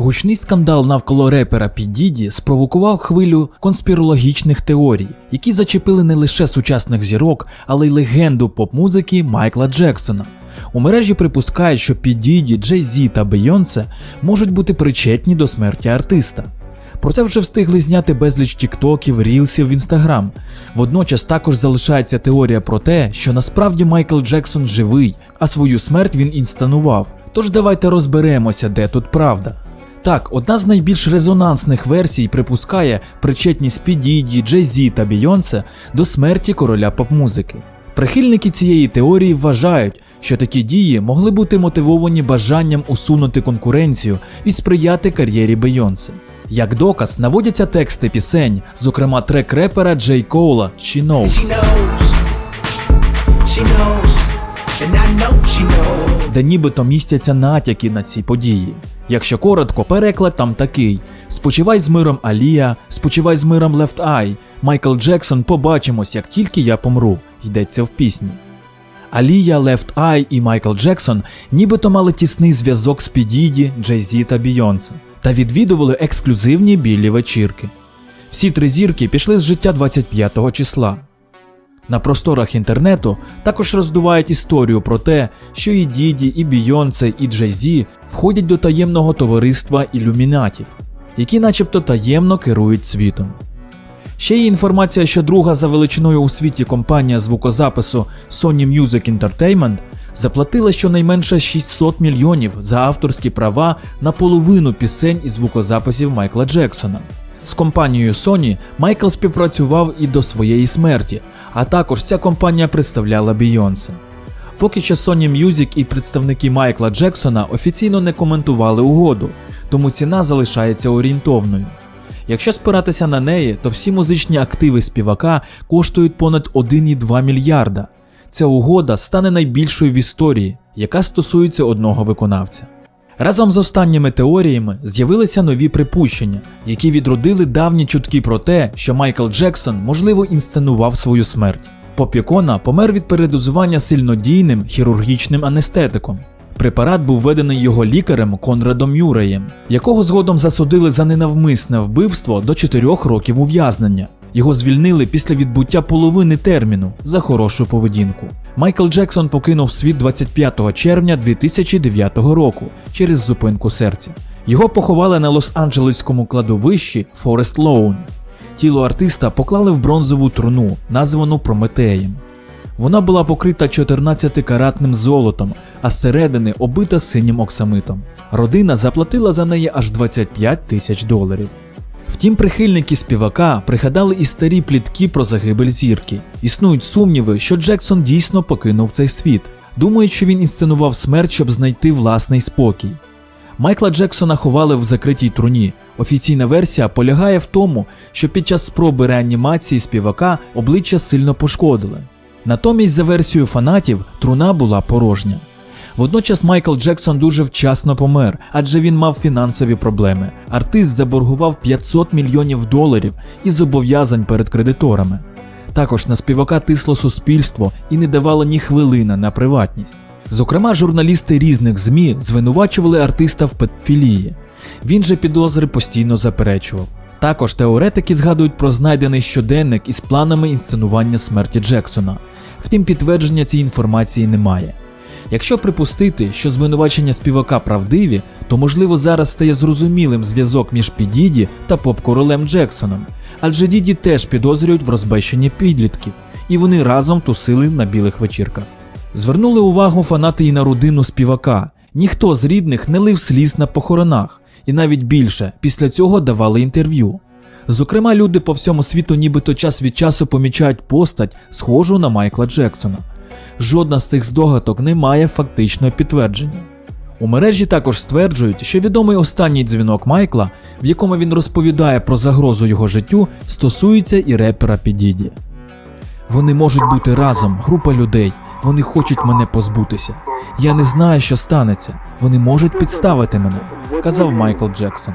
Гучний скандал навколо репера Пі Діді спровокував хвилю конспірологічних теорій, які зачепили не лише сучасних зірок, але й легенду поп-музики Майкла Джексона. У мережі припускають, що Пі Діді, Джей Зі та Бейонсе можуть бути причетні до смерті артиста. Про це вже встигли зняти безліч тіктоків, рілсів в інстаграм. Водночас також залишається теорія про те, що насправді Майкл Джексон живий, а свою смерть він інстанував. Тож давайте розберемося, де тут правда. Так, одна з найбільш резонансних версій припускає причетність Підіді, Джей Зі та Бійонсе до смерті короля поп-музики. Прихильники цієї теорії вважають, що такі дії могли бути мотивовані бажанням усунути конкуренцію і сприяти кар'єрі Бейонсе. Як доказ наводяться тексти пісень, зокрема трек репера Джей Коула «She Knows». She knows. She knows. And I know she knows. Де нібито містяться натяки на ці події. Якщо коротко, переклад там такий: Спочивай з миром Алія, спочивай з миром Left Eye, Майкл Джексон, побачимось, як тільки я помру, йдеться в пісні. Алія, Left Eye і Майкл Джексон нібито мали тісний зв'язок з Підіді, Джей Зі та Бійонсе та відвідували ексклюзивні білі вечірки. Всі три зірки пішли з життя 25 числа. На просторах інтернету також роздувають історію про те, що і Діді, і Бійонсе, і Джей Зі входять до таємного товариства ілюмінатів, які начебто таємно керують світом. Ще є інформація, що друга за величиною у світі компанія звукозапису Sony Music Entertainment заплатила щонайменше 600 мільйонів за авторські права на половину пісень і звукозаписів Майкла Джексона. З компанією Sony Майкл співпрацював і до своєї смерті, а також ця компанія представляла Бейонсе. Поки що Sony Music і представники Майкла Джексона офіційно не коментували угоду, тому ціна залишається орієнтовною. Якщо спиратися на неї, то всі музичні активи співака коштують понад 1,2 мільярда. Ця угода стане найбільшою в історії, яка стосується одного виконавця. Разом з останніми теоріями з'явилися нові припущення, які відродили давні чутки про те, що Майкл Джексон можливо інсценував свою смерть. Попікона помер від передозування сильнодійним хірургічним анестетиком. Препарат був введений його лікарем Конрадом Мюреєм, якого згодом засудили за ненавмисне вбивство до 4 років ув'язнення. Його звільнили після відбуття половини терміну за хорошу поведінку. Майкл Джексон покинув світ 25 червня 2009 року через зупинку серця. Його поховали на Лос-Анджелеському кладовищі Форест Лоун. Тіло артиста поклали в бронзову труну, названу Прометеєм. Вона була покрита 14-каратним золотом, а зсередини обита синім оксамитом. Родина заплатила за неї аж 25 тисяч доларів. Втім, прихильники співака пригадали і старі плітки про загибель зірки. Існують сумніви, що Джексон дійсно покинув цей світ. Думають, що він інсценував смерть, щоб знайти власний спокій. Майкла Джексона ховали в закритій труні. Офіційна версія полягає в тому, що під час спроби реанімації співака обличчя сильно пошкодили. Натомість, за версією фанатів, труна була порожня. Водночас Майкл Джексон дуже вчасно помер, адже він мав фінансові проблеми. Артист заборгував 500 мільйонів доларів і зобов'язань перед кредиторами. Також на співака тисло суспільство і не давало ні хвилини на приватність. Зокрема, журналісти різних ЗМІ звинувачували артиста в педфілії. Він же підозри постійно заперечував. Також теоретики згадують про знайдений щоденник із планами інсценування смерті Джексона. Втім, підтвердження цієї інформації немає. Якщо припустити, що звинувачення співака правдиві, то можливо зараз стає зрозумілим зв'язок між Підіді та поп-королем Джексоном, адже Діді теж підозрюють в розбещенні підлітків, і вони разом тусили на білих вечірках. Звернули увагу фанати і на родину співака. Ніхто з рідних не лив сліз на похоронах, і навіть більше після цього давали інтерв'ю. Зокрема, люди по всьому світу нібито час від часу помічають постать, схожу на Майкла Джексона. Жодна з цих здогадок не має фактичного підтвердження. У мережі також стверджують, що відомий останній дзвінок Майкла, в якому він розповідає про загрозу його життю, стосується і репера Підіді. Вони можуть бути разом, група людей. Вони хочуть мене позбутися. Я не знаю, що станеться. Вони можуть підставити мене, казав Майкл Джексон.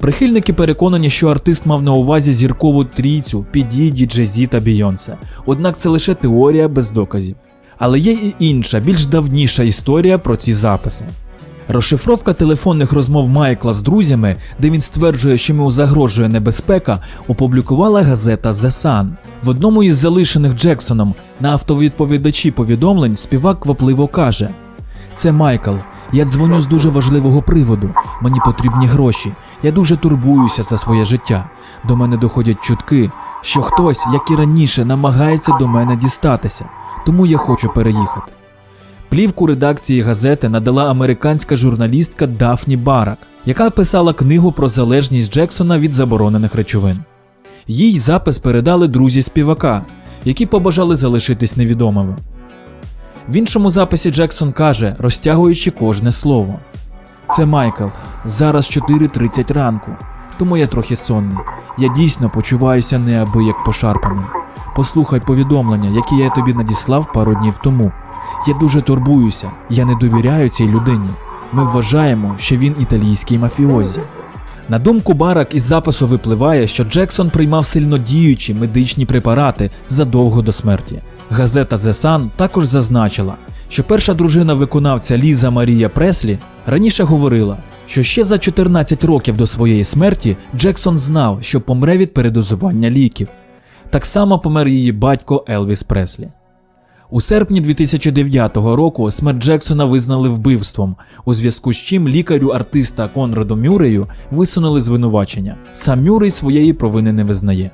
Прихильники переконані, що артист мав на увазі зіркову трійцю Підіді, Джезі та Бійонсе. Однак це лише теорія без доказів. Але є і інша, більш давніша історія про ці записи. Розшифровка телефонних розмов Майкла з друзями, де він стверджує, що йому загрожує небезпека, опублікувала газета The Sun. В одному із залишених Джексоном на автовідповідачі повідомлень співак квапливо каже: Це Майкл. Я дзвоню з дуже важливого приводу. Мені потрібні гроші. Я дуже турбуюся за своє життя. До мене доходять чутки, що хтось, як і раніше, намагається до мене дістатися. Тому я хочу переїхати. Плівку редакції газети надала американська журналістка Дафні Барак, яка писала книгу про залежність Джексона від заборонених речовин. Їй запис передали друзі співака, які побажали залишитись невідомими. В іншому записі Джексон каже, розтягуючи кожне слово: Це Майкл. Зараз 4.30 ранку, тому я трохи сонний. Я дійсно почуваюся неабияк пошарпаним. Послухай повідомлення, які я тобі надіслав пару днів тому. Я дуже турбуюся, я не довіряю цій людині. Ми вважаємо, що він італійський мафіозі. На думку Барак із запису випливає, що Джексон приймав сильнодіючі медичні препарати задовго до смерті. Газета The Sun також зазначила, що перша дружина виконавця Ліза Марія Преслі раніше говорила, що ще за 14 років до своєї смерті Джексон знав, що помре від передозування ліків. Так само помер її батько Елвіс Преслі. У серпні 2009 року смерть Джексона визнали вбивством, у зв'язку з чим лікарю артиста Конраду Мюрею висунули звинувачення. Сам Мюррей своєї провини не визнає.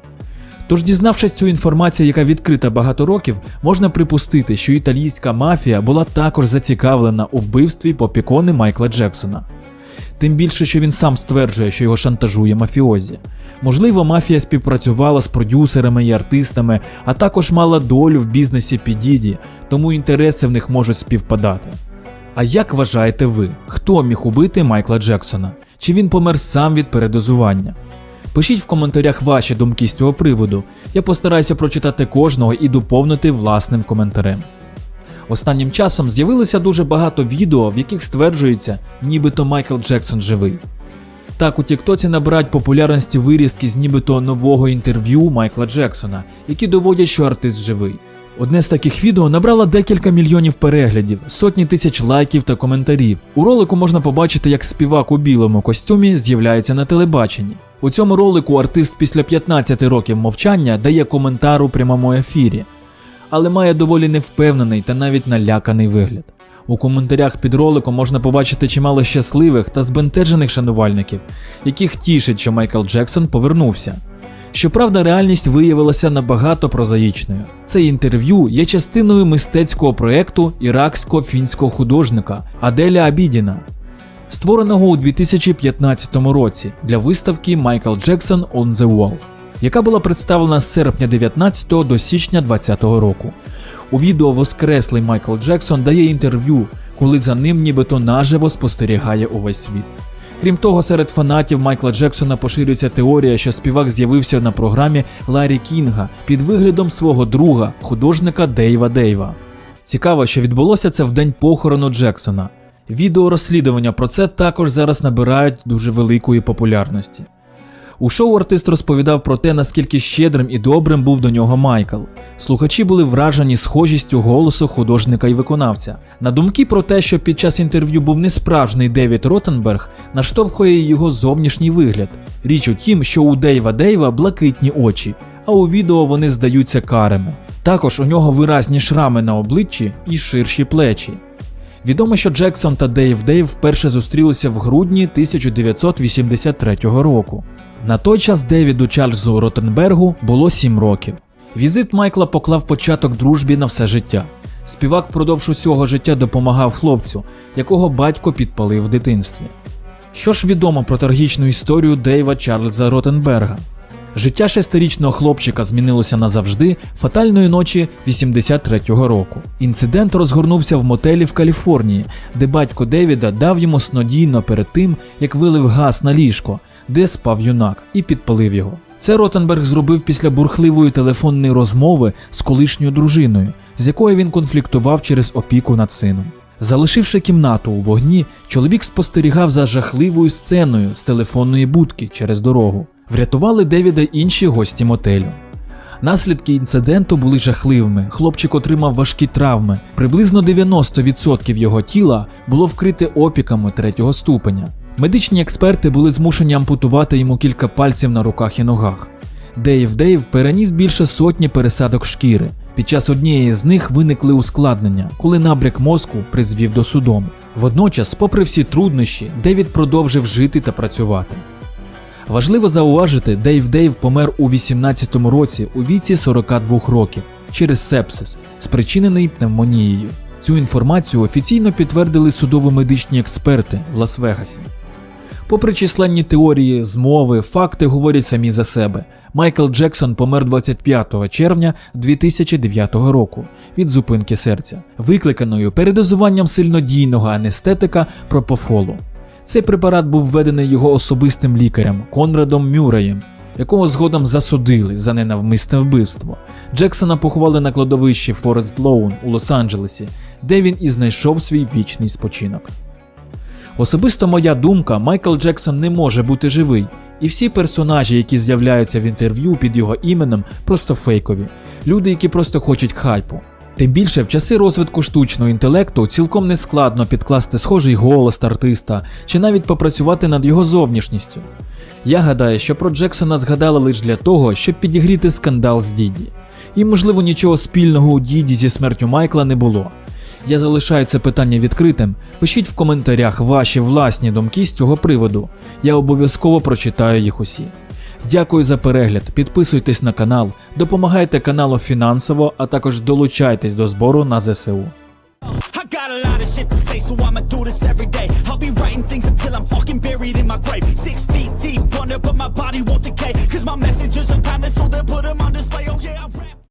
Тож, дізнавшись цю інформацію, яка відкрита багато років, можна припустити, що італійська мафія була також зацікавлена у вбивстві попікони Майкла Джексона. Тим більше, що він сам стверджує, що його шантажує мафіозі. Можливо, мафія співпрацювала з продюсерами і артистами, а також мала долю в бізнесі Підіді, тому інтереси в них можуть співпадати. А як вважаєте ви, хто міг убити Майкла Джексона? Чи він помер сам від передозування? Пишіть в коментарях ваші думки з цього приводу. Я постараюся прочитати кожного і доповнити власним коментарем. Останнім часом з'явилося дуже багато відео, в яких стверджується, нібито Майкл Джексон живий. Так, у Тіктоці набирають популярності вирізки з нібито нового інтерв'ю Майкла Джексона, які доводять, що артист живий. Одне з таких відео набрало декілька мільйонів переглядів, сотні тисяч лайків та коментарів. У ролику можна побачити, як співак у білому костюмі з'являється на телебаченні. У цьому ролику артист після 15 років мовчання дає коментар у прямому ефірі, але має доволі невпевнений та навіть наляканий вигляд. У коментарях під роликом можна побачити чимало щасливих та збентежених шанувальників, яких тішить, що Майкл Джексон повернувся. Щоправда, реальність виявилася набагато прозаїчною. Це інтерв'ю є частиною мистецького проєкту іраксько-фінського художника Аделя Абідіна, створеного у 2015 році для виставки Michael Jackson on the Wall, яка була представлена з серпня 19 до січня 2020 року. У відео Воскреслий Майкл Джексон дає інтерв'ю, коли за ним нібито наживо спостерігає увесь світ. Крім того, серед фанатів Майкла Джексона поширюється теорія, що співак з'явився на програмі Ларі Кінга під виглядом свого друга, художника Дейва Дейва. Цікаво, що відбулося це в день похорону Джексона. Відео розслідування про це також зараз набирають дуже великої популярності. У шоу артист розповідав про те, наскільки щедрим і добрим був до нього Майкл. Слухачі були вражені схожістю голосу художника і виконавця. На думки про те, що під час інтерв'ю був не справжній Девід Ротенберг, наштовхує його зовнішній вигляд. Річ у тім, що у Дейва Дейва блакитні очі, а у відео вони здаються карими. Також у нього виразні шрами на обличчі і ширші плечі. Відомо, що Джексон та Дейв Дейв вперше зустрілися в грудні 1983 року. На той час Девіду Чарльзу Ротенбергу було 7 років. Візит Майкла поклав початок дружбі на все життя. Співак впродовж усього життя допомагав хлопцю, якого батько підпалив в дитинстві. Що ж відомо про трагічну історію Дейва Чарльза Ротенберга? Життя шестирічного хлопчика змінилося назавжди фатальної ночі 83-го року. Інцидент розгорнувся в мотелі в Каліфорнії, де батько Девіда дав йому снодійно перед тим, як вилив газ на ліжко, де спав юнак, і підпалив його. Це Ротенберг зробив після бурхливої телефонної розмови з колишньою дружиною, з якою він конфліктував через опіку над сином. Залишивши кімнату у вогні, чоловік спостерігав за жахливою сценою з телефонної будки через дорогу. Врятували Девіда інші гості мотелю. Наслідки інциденту були жахливими. Хлопчик отримав важкі травми. Приблизно 90% його тіла було вкрите опіками третього ступеня. Медичні експерти були змушені ампутувати йому кілька пальців на руках і ногах. Дейв Дейв переніс більше сотні пересадок шкіри. Під час однієї з них виникли ускладнення, коли набряк мозку призвів до судому. Водночас, попри всі труднощі, Девід продовжив жити та працювати. Важливо зауважити, Дейв Дейв помер у 18-му році у віці 42 років через сепсис, спричинений пневмонією. Цю інформацію офіційно підтвердили судово-медичні експерти в Лас-Вегасі. Попри численні теорії, змови, факти говорять самі за себе. Майкл Джексон помер 25 червня 2009 року від зупинки серця, викликаною передозуванням сильнодійного анестетика пропофолу. Цей препарат був введений його особистим лікарем Конрадом Мюреєм, якого згодом засудили за ненавмисне вбивство. Джексона поховали на кладовищі Форест Лоун у Лос-Анджелесі, де він і знайшов свій вічний спочинок. Особисто моя думка, Майкл Джексон не може бути живий, і всі персонажі, які з'являються в інтерв'ю під його іменем, просто фейкові, люди, які просто хочуть хайпу. Тим більше в часи розвитку штучного інтелекту цілком не складно підкласти схожий голос артиста чи навіть попрацювати над його зовнішністю. Я гадаю, що про Джексона згадали лише для того, щоб підігріти скандал з Діді. І, можливо, нічого спільного у Діді зі смертю Майкла не було. Я залишаю це питання відкритим. Пишіть в коментарях ваші власні думки з цього приводу. Я обов'язково прочитаю їх усі. Дякую за перегляд, підписуйтесь на канал, допомагайте каналу фінансово, а також долучайтесь до збору на ЗСУ. I'm but my body won't decay. Cause my messages are timeless, so they'll put them on display. Oh yeah, I